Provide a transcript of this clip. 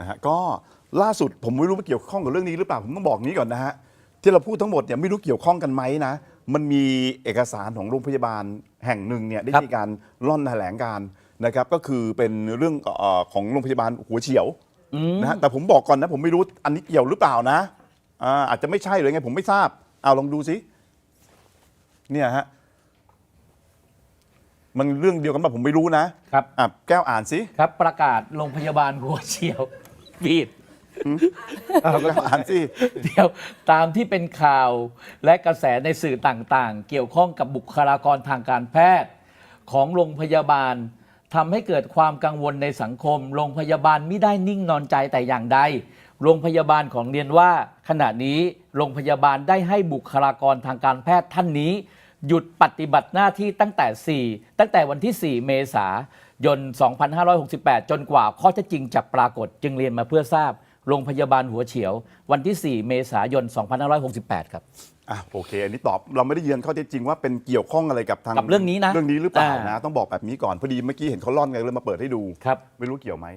นะฮะก็ล่าสุดผมไม่รู้ว่าเกี่ยวข้องกับเรื่องนี้หรือเปล่าผมต้องบอกนี้ก่อนนะฮะที่เราพูดทั้งหมดเนี่ยไม่รู้เกี่ยวข้องกันไหมนะมันมีเอกสารของโรงพยาบาลแห่งหนึ่งเนี่ยได้ครับมีการร่อนแถลงการณ์นะครับก็คือเป็นเรื่องเอ่อของโรงพยาบาลหัวเฉียวนะฮะแต่ผมบอกก่อนนะผมไม่รู้อันนี้เกี่ยวหรือเปล่านะอ่าอาจจะไม่ใช่หรือไงผมไม่ทราบเอาลองดูสิเนี่ยฮะมันเรื่องเดียวกันป่ะผมไม่รู้นะครับ อะแก้วอ่านสิ ครับประกาศโรงพยาบาลหัวเฉียว บีดเอาแก้วอ่านสิ เดียวตามที่เป็นข่าวและกระแสในสื่อต่างๆ เกี่ยวข้องกับบุคลากรทางการแพทย์ ของโรงพยาบาลทำให้เกิดความกังวลในสังคม โรงพยาบาลไม่ได้นิ่งนอนใจแต่อย่างใด โรงพยาบาลของเรียนว่า ขณะนี้โรงพยาบาลได้ให้บุคลากรทางการแพทย์ท่านนี้ หยุดปฏิบัติหน้าที่ตั้งแต่ 4 ตั้งแต่วันที่ 4 เมษายน 2568 จนกว่าข้อเท็จจริงจะปรากฏจึงเรียนมาเพื่อทราบ โรงพยาบาลหัวเฉียว วันที่ 4 เมษายน 2568 ครับ อะโอเค อันนี้ตอบเราไม่ได้ยืนข้อเท็จจริงว่าเป็นเกี่ยวข้องอะไรกับทางกับเรื่องนี้นะเรื่องนี้หรือเปล่าอ่าน นะต้องบอกแบบนี้ก่อนพอดีเมื่อกี้เห็นเขาล่อนไงเลยมาเปิดให้ดู ครับ ไม่รู้เกี่ยวไหม